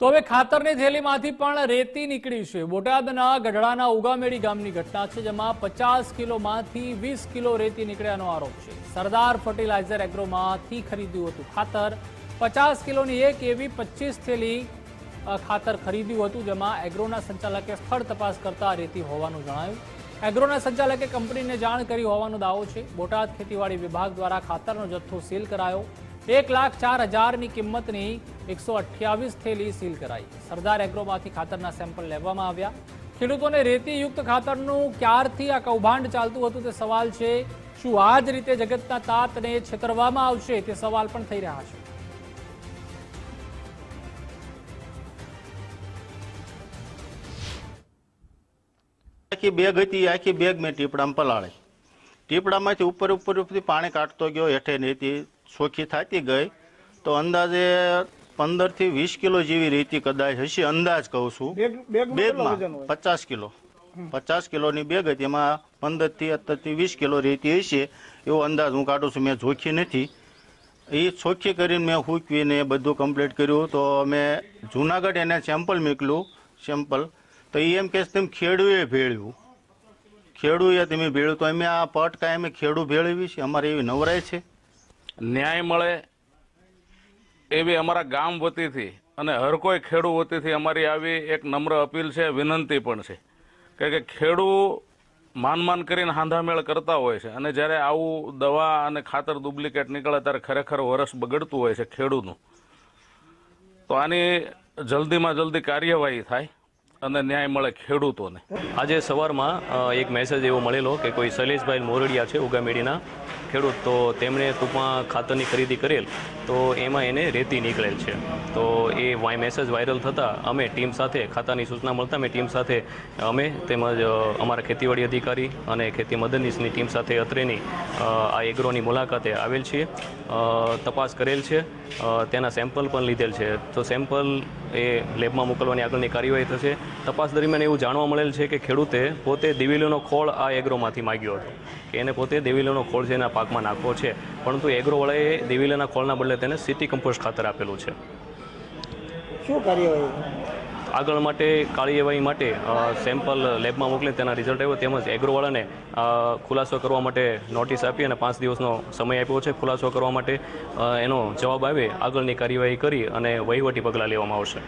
તો હવે ખાતરની થેલીમાંથી પણ રેતી નીકળી છે. બોટાદના ગઢડાના ઉગામેડી ગામની ઘટના છે, જેમાં પચાસ કિલોમાંથી વીસ કિલો રેતી નીકળ્યાનો આરોપ છે. સરદાર ફર્ટિલાઇઝર એગ્રોમાંથી ખરીદ્યું હતું ખાતર. પચાસ કિલોની એક એવી પચીસ થેલી ખાતર ખરીદ્યું હતું, જેમાં એગ્રોના સંચાલકે સ્થળ તપાસ કરતા રેતી હોવાનું જણાયું. એગ્રોના સંચાલકે કંપનીને જાણ કરી હોવાનો દાવો છે. બોટાદ ખેતીવાડી વિભાગ દ્વારા ખાતરનો જથ્થો સીલ કરાયો. એક લાખ ચાર હજારની કિંમતની એકસો અઠ્યાવીસ થેલી સીલ કરાઈ. સરદાર એગ્રોમાંથી ખાતરના સેમ્પલ લેવામાં આવ્યા. ખેડૂતોને રેતીયુક્ત ખાતરનું ક્યારથી આ કૌભાંડ ચાલતું હતું તે સવાલ છે. શું આ જ રીતે જગતના તાતને છેતરવામાં આવશે તે સવાલ પણ થઈ રહ્યા છે. આખી બેગ હતી, આખી બેગ મેં ટીપડામાં પલાળી. ટીપડામાંથી ઉપર ઉપર ઉપરથી પાણી કાઢતો ગયો, હેઠે રેતી સોખી થતી ગઈ. તો અંદાજે પંદરથી વીસ કિલો જેવી રેતી કદાચ હશે અંદાજ કહું છું. બેગ બેગનું કેટલું વજન બેગમાં પચાસ કિલો. પચાસ કિલોની બેગ હતી એમાં પંદરથી અત્તરથી વીસ કિલો રેતી હશે એવો અંદાજ હું કાઢું છું મેં જોખી નથી. એ ચોખ્ખી કરીને મેં હૂકવીને એ બધું કમ્પ્લીટ કર્યું તો મેં જુનાગઢ એને સેમ્પલ મોકલ્યું સેમ્પલ તો એ એમ કે છે તેમ ખેડૂએ ભેળ્યું. ખેડૂએ તમે ભેળ્યું. તો અમે આ પટ કાંઈ અમે ખેડૂ ભેળવી છે? અમારે એવી નવરાય છે? ન્યાય મળે એવી અમારા ગામ વતીથી અને હર કોઈ ખેડૂ વતીથી અમારી આવી એક નમ્ર અપીલ છે, વિનંતી પણ છે. કે કે ખેડૂ માન માન કરીને હાંધામેળ કરતા હોય છે અને જ્યારે આવું દવા અને ખાતર ડુપ્લિકેટ નીકળે ત્યારે ખરેખર વરસ બગડતું હોય છે ખેડૂતનું. તો આની જલ્દીમાં જલ્દી કાર્યવાહી થાય અને ન્યાય મળે ખેડૂતોને. આજે સવારમાં એક મેસેજ એવો મળેલો કે કોઈ શૈલેષભાઈ મોરડિયા છે ઉગામેડીના. ખેડૂત તો તેમણે ટૂંકમાં ખાતરની ખરીદી કરેલ. તો એમાં એને રેતી નીકળેલ છે. તો એ વાય મેસેજ વાયરલ થતાં અમે ટીમ સાથે ખાતાની સૂચના મળતા અમે ટીમ સાથે અમે તેમજ અમારા ખેતીવાડી અધિકારી અને ખેતી મદદનીશની ટીમ સાથે અત્રેની આ એગ્રોની મુલાકાતે આવેલ છીએ. તપાસ કરેલ છે. તેના સેમ્પલ પણ લીધેલ છે. તો સેમ્પલ એ લેબમાં મોકલવાની આગળની કાર્યવાહી થશે. તપાસ દરમિયાન એવું જાણવા મળેલ છે કે ખેડૂતે પોતે દિવેલીનો ખોળ આ એગ્રોમાંથી માગ્યો હતો. કે એને પોતે દિવેલીનો ખોળ છે એના પાકમાં નાખવો છે. પરંતુ એગ્રોવાળાએ દિવેલીના ખોળના બદલે તેને સિટી કમ્પોસ્ટ ખાતર આપેલું છે. શું કાર્યવાહી? આગળ માટે કાર્યવાહી માટે સેમ્પલ લેબમાં મોકલી તેના રિઝલ્ટ આવ્યો. તેમજ એગ્રોવાળાને ખુલાસો કરવા માટે નોટિસ આપી અને પાંચ દિવસનો સમય આપ્યો છે. ખુલાસો કરવા માટે એનો જવાબ આવે. આગળની કાર્યવાહી કરી અને વહીવટી પગલાં લેવામાં આવશે.